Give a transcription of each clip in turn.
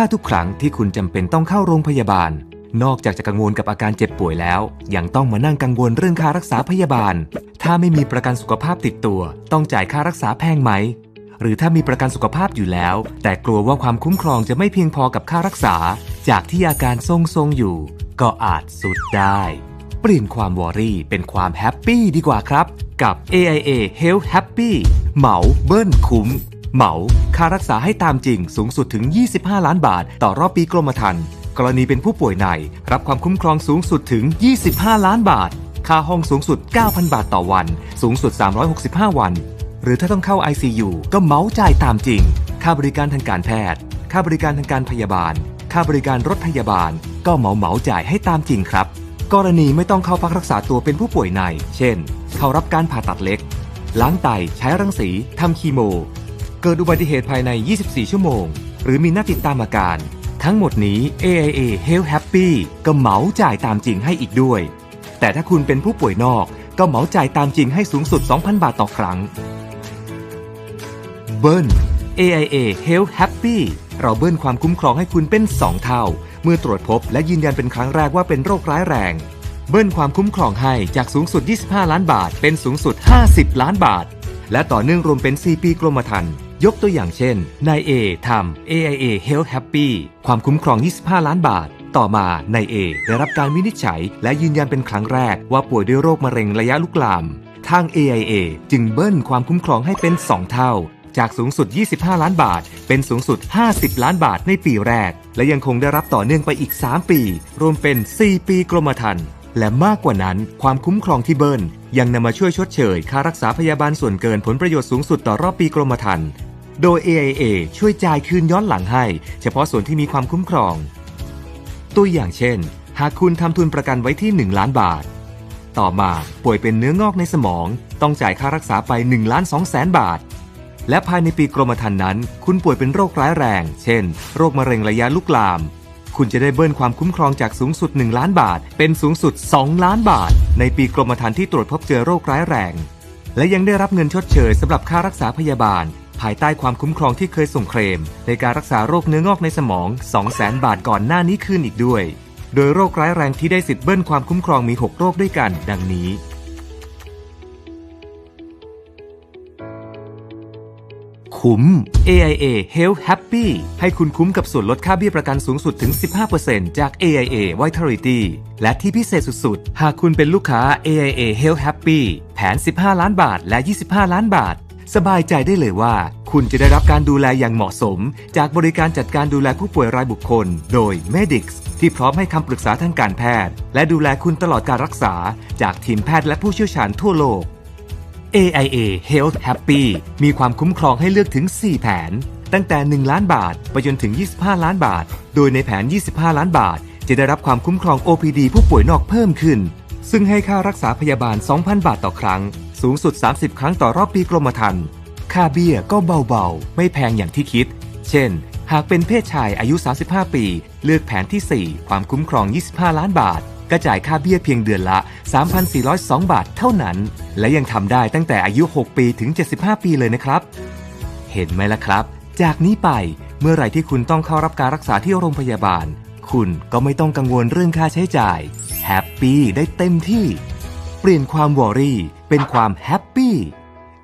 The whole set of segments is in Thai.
ถ้าทุกครั้งที่คุณจำเป็นต้องเข้าโรงพยาบาล นอกจากจะกังวลกับอาการเจ็บป่วยแล้ว ยังต้องมานั่งกังวลเรื่องค่ารักษาพยาบาล ถ้าไม่มีประกันสุขภาพติดตัว ต้องจ่ายค่ารักษาแพงไหม หรือถ้ามีประกันสุขภาพอยู่แล้ว แต่กลัวว่าความคุ้มครองจะไม่เพียงพอกับค่ารักษา จากที่อาการทรงๆอยู่ ก็อาจสุดได้ เปลี่ยนความวอรี่เป็นความแฮปปี้ดีกว่าครับ กับ AIA Health Happy เหมาเบิ้ลคุ้ม เหมาค่ารักษาให้ตามจริงสูงสุดถึง 25 ล้านบาท ต่อรอบปีกรมธรรม์กรณีเป็นผู้ป่วยใน รับความคุ้มครองสูงสุดถึง 25 ล้านบาท ค่าห้องสูงสุด 9,000 บาทต่อวัน สูงสุด 365 วัน หรือถ้าต้องเข้า ICU ก็เมาจ่ายตามจริง ค่าบริการทางการแพทย์ ค่าบริการทางการพยาบาล ค่าบริการรถพยาบาล ก็เหมาเหมาจ่ายให้ตามจริงครับ กรณีไม่ต้องเข้าพักรักษาตัวเป็นผู้ป่วยใน เช่น เข้ารับการผ่าตัดเล็ก ล้างไต ใช้รังสี ทำคีโม เกิดอุบัติเหตุภายใน 24 ชั่วโมง หรือมีหน้าติดตามอาการ ทั้งหมดนี้ AIA Health Happy ก็เหมาจ่ายตามจริงให้อีกด้วย แต่ถ้าคุณเป็นผู้ป่วยนอกก็เหมาจ่ายตามจริงให้สูงสุด 2,000 บาทต่อครั้ง เบิ้ล AIA Health Happy เราเบิ้ลความคุ้มครองให้คุณเป็น 2 เท่า เมื่อตรวจพบและยืนยันเป็นครั้งแรกว่าเป็นโรคร้ายแรง เบิ้ลความคุ้มครองให้จากสูงสุด 25 ล้านบาท เป็นสูงสุด 50 ล้านบาท และต่อเนื่องรวมเป็น 4 ปีกรมธรรม์ ยกตัวอย่างเช่น นาย A ทำ AIA Health Happy ความคุ้มครอง 25 ล้านบาท ต่อมานาย A ได้รับการวินิจฉัย และยืนยันเป็นครั้งแรกว่าป่วยด้วยโรคมะเร็งระยะลุกลาม ทาง AIA จึงเบิ้ลความคุ้มครองให้เป็น 2 เท่า จากสูงสุด 25 ล้านบาท เป็นสูงสุด 50 ล้านบาทในปีแรก และยังคงได้รับต่อเนื่องไปอีก 3 ปี รวมเป็น 4 ปีกรมธรรม์และมากกว่านั้นความคุ้มครองที่เบิ้ลยังนำมาช่วยชดเชย ค่ารักษาพยาบาลส่วนเกินผลประโยชน์สูงสุดต่อรอบปีกรมธรรม์ โดย AIA ช่วยจ่ายคืนย้อนหลังให้ เฉพาะส่วนที่มีความคุ้มครอง ตัวอย่างเช่น หากคุณทำทุนประกันไว้ที่ 1 ล้านบาท ต่อมาป่วยเป็นเนื้องอกในสมอง ต้องจ่ายค่ารักษาไป1ล้าน2แสนบาท และภายในปีกรมธรรม์นั้น คุณป่วยเป็นโรคร้ายแรง เช่น โรคมะเร็งระยะลุกลาม คุณจะได้เบิ้ลความคุ้มครองจากสูงสุด 1 ล้านบาท เป็นสูงสุด 2 ล้านบาท ในปีกรมธรรม์ที่ตรวจพบเจอโรคร้ายแรง และยังได้รับเงินชดเชยสำหรับค่ารักษาพยาบาล ภายใต้ความคุ้มครองที่เคยส่งเคลม ในการรักษาโรคเนื้องอกในสมอง 200,000 บาทก่อนหน้านี้คืนอีกด้วย โดยโรคร้ายแรงที่ได้สิทธิ์เบิ้ลความคุ้มครองมี 6 โรคด้วยกัน ดังนี้ คุ้ม AIA Health Happy ให้คุณคุ้มกับส่วนลดค่าเบี้ยประกันสูงสุดถึง 15%จาก AIA Vitality และที่พิเศษสุดๆ หากคุณเป็นลูกค้า AIA Health Happy แผน 15 ล้านบาทและ 25 ล้านบาท สบายใจได้เลยว่า คุณจะได้รับการดูแลอย่างเหมาะสม จากบริการจัดการดูแลผู้ป่วยรายบุคคล โดย Medix ที่พร้อมให้คำปรึกษาทางการแพทย์ และดูแลคุณตลอดการรักษา จากทีมแพทย์และผู้เชี่ยวชาญทั่วโลก AIA Health Happy มีความคุ้มครองให้เลือกถึง 4 แผน ตั้งแต่ 1 ล้านบาท ไปจนถึง 25 ล้านบาท โดยในแผน 25 ล้านบาท จะได้รับความคุ้มครอง OPD ผู้ป่วยนอกเพิ่มขึ้น ซึ่งให้ค่ารักษาพยาบาล 2,000 บาทต่อครั้ง สูงสุด 30 ครั้งต่อรอบปีกรมธรรม์ค่าเบี้ยก็เบาๆ ไม่แพงอย่างที่คิด เช่น หากเป็นเพศชายอายุ 35 ปี เลือกแผนที่ 4 ความคุ้มครอง 25 ล้านบาท ก็จ่ายค่าเบี้ยเพียงเดือนละ 3,402 บาทเท่านั้น และยังทำได้ตั้งแต่อายุ 6 ปีถึง 75 ปีเลยนะครับ เห็นไหมล่ะครับ จากนี้ไปเมื่อไหร่ที่คุณต้องเข้ารับการรักษาที่โรงพยาบาล คุณก็ไม่ต้องกังวลเรื่องค่าใช้จ่ายแฮปปี้ได้เต็มที่ ลี่ยนความวอรี่เป็นความแฮปปี้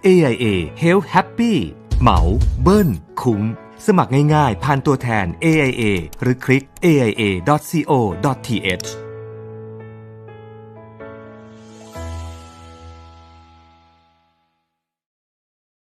AIA Health Happy เหมา เบิ้ล คุ้ม สมัครง่ายๆ ผ่านตัวแทน AIA หรือคลิก aia.co.th